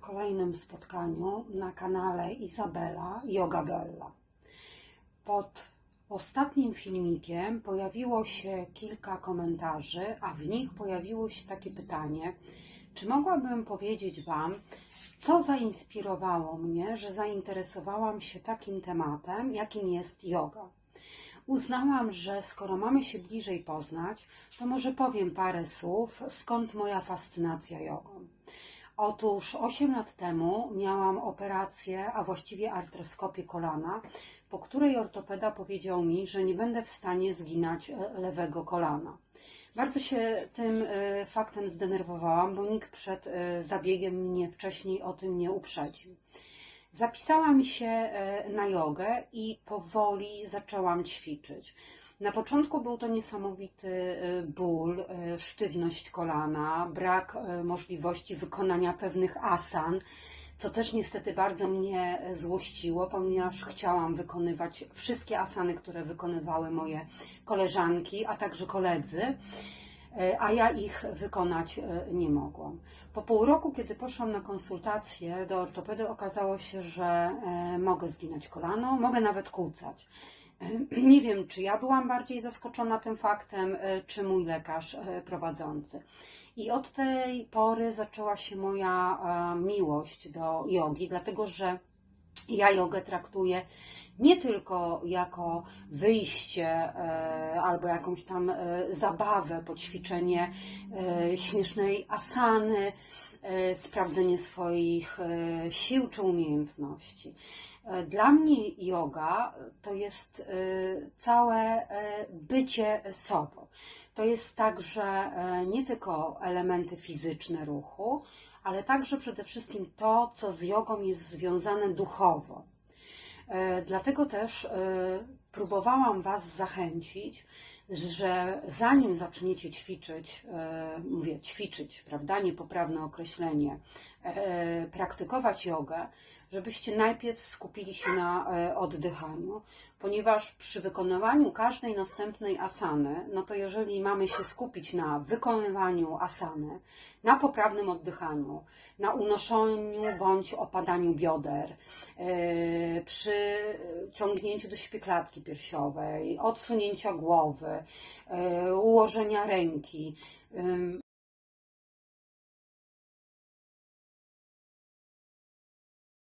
kolejnym spotkaniu na kanale Izabela Yogabella. Pod ostatnim filmikiem pojawiło się kilka komentarzy, a w nich pojawiło się takie pytanie, czy mogłabym powiedzieć Wam, co zainspirowało mnie, że zainteresowałam się takim tematem, jakim jest yoga. Uznałam, że skoro mamy się bliżej poznać, to może powiem parę słów, skąd moja fascynacja jogą. Otóż 8 lat temu miałam operację, a właściwie artroskopię kolana, po której ortopeda powiedział mi, że nie będę w stanie zginać e, lewego kolana. Bardzo się tym e, faktem zdenerwowałam, bo nikt przed e, zabiegiem mnie wcześniej o tym nie uprzedził. Zapisałam się e, na jogę i powoli zaczęłam ćwiczyć. Na początku był to niesamowity e, ból, e, sztywność kolana, brak możliwości wykonania pewnych asan, co też niestety bardzo mnie złościło, ponieważ chciałam wykonywać wszystkie asany, które wykonywały moje koleżanki, a także koledzy a ja ich wykonać e, nie mogłam. Po pół roku, kiedy poszłam na konsultację do ortopedy, okazało się, że e, mogę zginać kolano, mogę nawet kłócać. E, Nie wiem, czy ja byłam bardziej zaskoczona tym faktem, czy mój lekarz prowadzący. I od tej pory zaczęła się moja miłość do jogi, dlatego że ja jogę traktuję nie tylko jako wyjście e, albo jakąś tam e, zabawę, poćwiczenie e, śmiesznej asany, sprawdzenie swoich sił czy umiejętności. Dla mnie yoga to jest całe bycie sobą. To jest także nie tylko elementy fizyczne ruchu, ale także przede wszystkim to, co z jogą jest związane duchowo. E, Dlatego też e, próbowałam Was zachęcić, że zanim zaczniecie ćwiczyć, e, mówię ćwiczyć, prawda, niepoprawne określenie, e, praktykować jogę, żebyście najpierw skupili się na e, oddychaniu, ponieważ przy wykonywaniu każdej następnej asany, no to jeżeli mamy się skupić na wykonywaniu asany, na poprawnym oddychaniu, na unoszeniu bądź opadaniu bioder, przy ciągnięciu do śpiklatki piersiowej, odsunięcia głowy, e, ułożenia ręki,